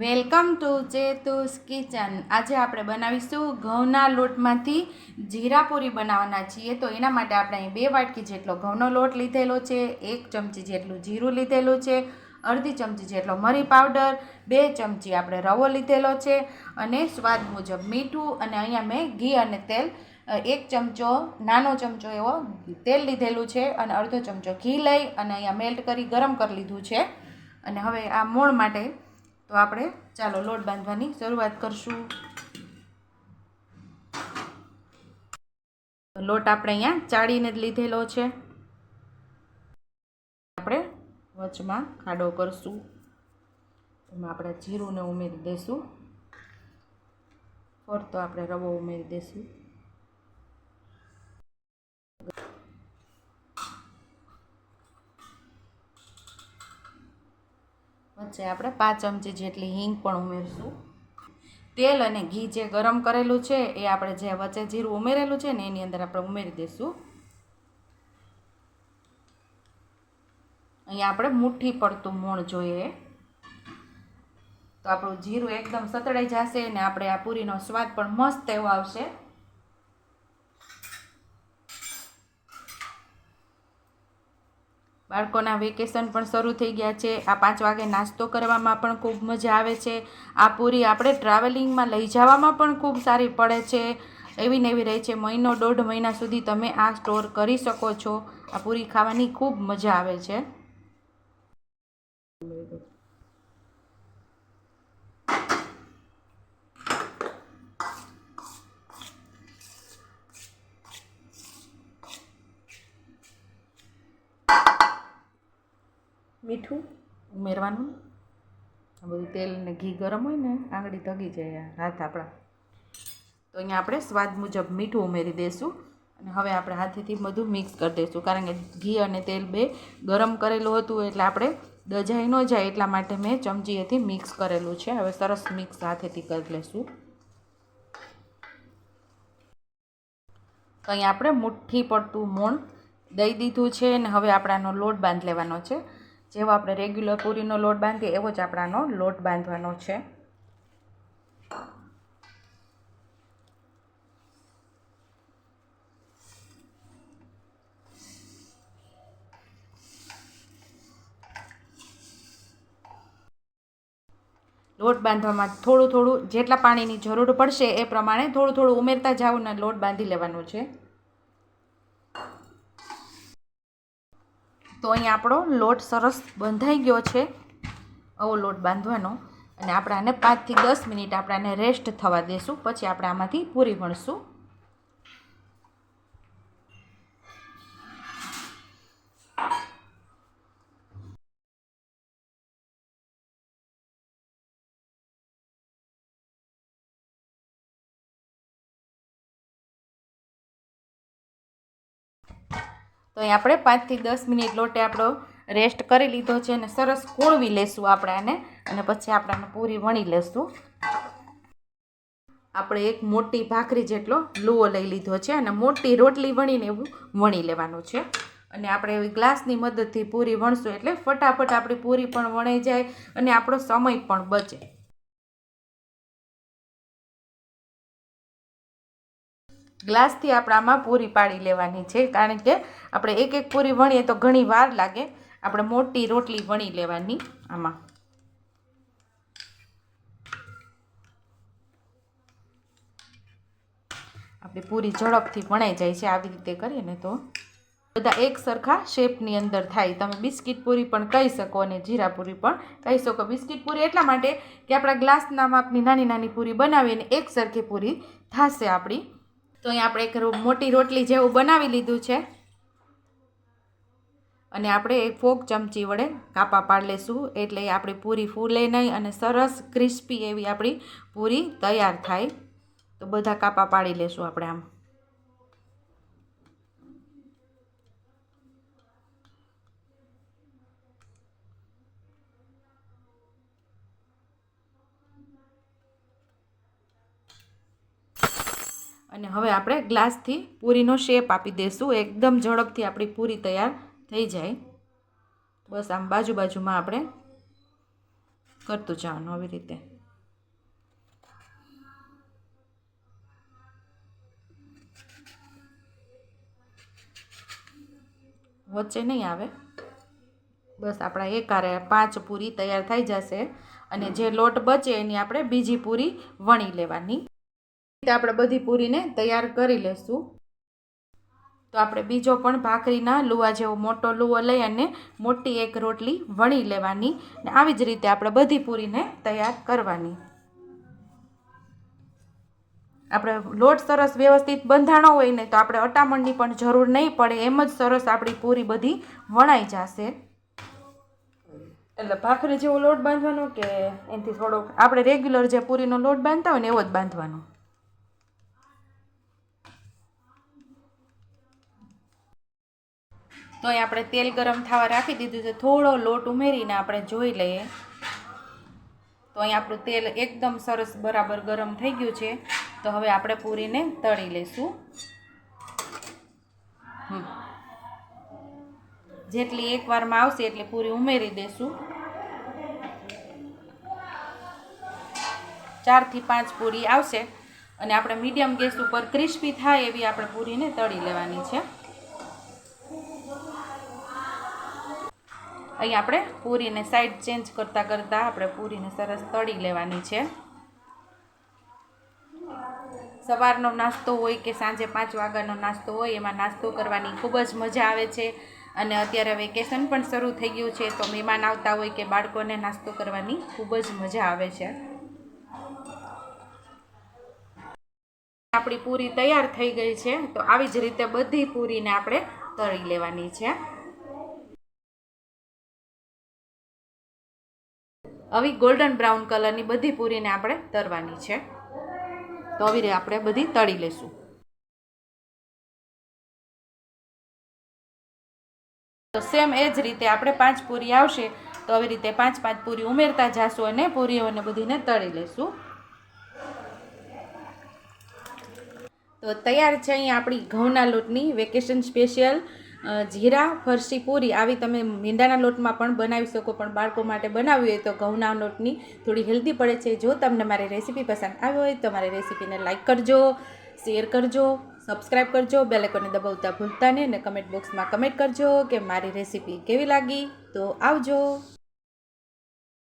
Welcome to ચેતુસ kitchen. આજે આપણે બનાવીશું ઘઉંના લોટમાંથી જીરાપુરી બનાવવાના છીએ. તો એના માટે આપણે અહીં બે વાટકી જેટલો ઘઉંનો લોટ લીધેલો છે, એક ચમચી જેટલું જીરું લીધેલું છે, અડધી ચમચી જેટલો મરી પાવડર, બે ચમચી આપણે રવો લીધેલો છે અને સ્વાદ મુજબ મીઠું અને અહીંયા મેં ઘી અને તેલ એક ચમચો, નાનો ચમચો એવો તેલ લીધેલું છે અને અડધો ચમચો ઘી લઈ અને અહીંયા મેલ્ટ કરી ગરમ કરી લીધું છે. અને હવે આ મોણ માટે તો આપણે ચાલો લોટ બાંધવાની શરૂઆત કરશું. તો લોટ આપણે અહીંયા ચાળીને જ લીધેલો છે. આપણે વચમાં ખાડો કરશું. એમાં આપણે જીરુંને ઉમેરી દઈશું. ફરતો આપણે રવો ઉમેરી દઈશું. વચ્ચે આપણે પાંચ ચમચી જેટલી હિંગ પણ ઉમેરશું. તેલ અને ઘી જે ગરમ કરેલું છે એ આપણે જે વચ્ચે જીરું ઉમેરેલું છે ને એની અંદર આપણે ઉમેરી દઈશું. અહીંયા આપણે મુઠ્ઠી પડતું મોણ જોઈએ. તો આપણું જીરું એકદમ સતળાઈ જશે અને આપણે આ પૂરીનો સ્વાદ પણ મસ્ત એવો આવશે. બાળકોના વેકેશન પણ શરૂ થઈ ગયા છે. આ પાંચ વાગે નાસ્તો કરવામાં પણ ખૂબ મજા આવે છે. આ પૂરી આપણે ટ્રાવેલિંગમાં લઈ જવામાં પણ ખૂબ સારી પડે છે. એવી ને એવી રહે છે. મહિનો દોઢ મહિના સુધી તમે આ સ્ટોર કરી શકો છો. આ પૂરી ખાવાની ખૂબ મજા આવે છે. મીઠું ઉમેરવાનું. આ બધું તેલ ને ઘી ગરમ હોય ને, આંગળી તગી જાય હાથ આપણા. તો અહીંયા આપણે સ્વાદ મુજબ મીઠું ઉમેરી દઈશું અને હવે આપણે હાથેથી બધું મિક્સ કરી દઈશું કારણ કે ઘી અને તેલ બે ગરમ કરેલું હતું એટલે આપણે દજાઈ ન જાય એટલા માટે મેં ચમચીએથી મિક્સ કરેલું છે. હવે સરસ મિક્સ હાથેથી કરી લઈશું તો અહીંયા આપણે મુઠ્ઠી પડતું મોણ દઈ દીધું છે અને હવે આપણાનો લોટ બાંધ લેવાનો છે. જેવો આપણે રેગ્યુલર પૂરીનો લોટ બાંધીએ, એવો જ આપણાનો લોટ બાંધવાનો છે. લોટ બાંધવામાં થોડું થોડું જેટલા પાણીની જરૂર પડશે એ પ્રમાણે થોડું થોડું ઉમેરતા જાઓ ને લોટ બાંધી લેવાનો છે. તો અહીં આપણો લોટ સરસ બંધાઈ ગયો છે. આવો લોટ બાંધવાનો. અને આપણે આને પાંચથી દસ મિનિટ આપણે આને રેસ્ટ થવા દેશું. પછી આપણે આમાંથી પૂરી વણશું તો અહીં આપણે પાંચથી દસ મિનિટ લોટે આપણો રેસ્ટ કરી લીધો છે અને સરસ કોળવી લેશું આપણે આને અને પછી આપણે આને પૂરી વણી લેશું. આપણે એક મોટી ભાખરી જેટલો લુઓ લઈ લીધો છે અને મોટી રોટલી વણીને એવું વણી લેવાનું છે. અને આપણે ગ્લાસની મદદથી પૂરી વણશું એટલે ફટાફટ આપણી પૂરી પણ વણાઈ જાય અને આપણો સમય પણ બચે. ગ્લાસથી આપણે આમાં પૂરી પાડી લેવાની છે. કારણ કે આપણે એક એક પૂરી વણીએ તો ઘણી વાર લાગે. આપણે મોટી રોટલી વણી લેવાની આમાં. આપણી પૂરી ઝડપથી વણાઈ જાય છે. આવી રીતે કરીએ ને તો. બધા એક સરખા શેપની અંદર થાય. તમે બિસ્કિટ પૂરી પણ કહી શકો અને જીરા પૂરી પણ કહી શકો. બિસ્કિટ પૂરી એટલા માટે કે આપણા ગ્લાસના માપની નાની નાની પૂરી બનાવીને એક સરખી પૂરી થશે આપણી તો અહીં આપણે એક મોટી રોટલી જેવું બનાવી લીધું છે. અને આપણે એક ફોક ચમચી વડે કાપા પાડી લેશું. એટલે આપણી પૂરી ફૂલે નહીં અને સરસ ક્રિસ્પી એવી આપણી પૂરી તૈયાર થાય. તો બધા કાપા પાડી લેશું આપણે આમ. અને હવે આપણે ગ્લાસથી પૂરીનો શેપ આપી દઈશું એકદમ ઝડપથી આપણી પૂરી તૈયાર થઈ જાય. બસ આમ બાજુ બાજુમાં આપણે કરતું જવાનું આવી રીતે. વચ્ચે નહીં આવે. બસ આપણા એક હારે પાંચ પૂરી તૈયાર થઈ જશે. અને જે લોટ બચે એની આપણે બીજી પૂરી વણી લેવાની. રીતે આપણે બધી પૂરીને તૈયાર કરી લેશું. તો આપણે બીજો પણ ભાખરીના લુવા જેવો મોટો લુવો લઈ અને મોટી એક રોટલી વણી લેવાની ને આવી જ રીતે આપણે બધી પૂરીને તૈયાર કરવાની. આપણે લોટ સરસ વ્યવસ્થિત બંધાણો હોય ને તો આપણે અટામણની પણ જરૂર નહીં પડે, એમ જ સરસ આપણી પૂરી બધી વણાઈ જશે. એટલે ભાખરી જેવો લોટ બાંધવાનો કે એનાથી થોડોક આપણે રેગ્યુલર જે પૂરીનો લોટ બાંધતા હોય ને એવો જ બાંધવાનો? તો અહીં આપણે તેલ ગરમ થવા રાખી દીધું છે. થોડો લોટ ઉમેરીને આપણે જોઈ લઈએ. તો અહીં આપણું તેલ એકદમ સરસ બરાબર ગરમ થઈ ગયું છે. તો હવે આપણે પૂરીને તળી લઈશું. જેટલી એકવારમાં આવશે એટલી પૂરી ઉમેરી દઈશું ચારથી પાંચ પૂરી આવશે. અને આપણે મીડિયમ ગેસ ઉપર ક્રિસ્પી થાય એવી આપણે પૂરીને તળી લેવાની છે. અહીં આપણે પૂરીને સાઈડ ચેન્જ કરતાં કરતાં આપણે પૂરીને સરસ તળી લેવાની છે. સવારનો નાસ્તો હોય કે સાંજે પાંચ વાગ્યાનો નાસ્તો હોય, એમાં નાસ્તો કરવાની ખૂબ જ મજા આવે છે. અને અત્યારે વેકેશન પણ શરૂ થઈ ગયું છે, તો મહેમાન આવતા હોય કે બાળકોને નાસ્તો કરવાની ખૂબ જ મજા આવે છે. આપણી પૂરી તૈયાર થઈ ગઈ છે, તો આવી જ રીતે બધી પૂરીને આપણે તળી લેવાની છે. આવી ગોલ્ડન બ્રાઉન કલરની બધી પૂરીને આપણે તરવાની છે. તો આવી આપણે બધી તળી લેશું. તો સેમ એ જ રીતે આપણે પાંચ પૂરી આવશે, તો આવી રીતે પાંચ પાંચ પૂરી ઉમેરતા જાશું અને પૂરીઓને બધીને તળી લેશું. તો તૈયાર છે અહીંયા આપણી ઘઉંના લોટની વેકેશન સ્પેશિયલ. જીરા, ફરસી, પૂરી આવી તમે મીંડાના લોટમાં પણ બનાવી શકો, પણ બાળકો માટે બનાવવી હોય તો ઘઉંના લોટની થોડી હેલ્ધી પડે છે. જો તમને મારી રેસીપી પસંદ આવી હોય તો મારી રેસીપીને લાઇક કરજો, શેર કરજો સબસ્ક્રાઈબ કરજો બેલેકોને દબાવતા ભૂલતા નહીં અને કમેન્ટ બોક્સમાં કમેન્ટ કરજો કે મારી રેસીપી કેવી લાગી. તો આવજો.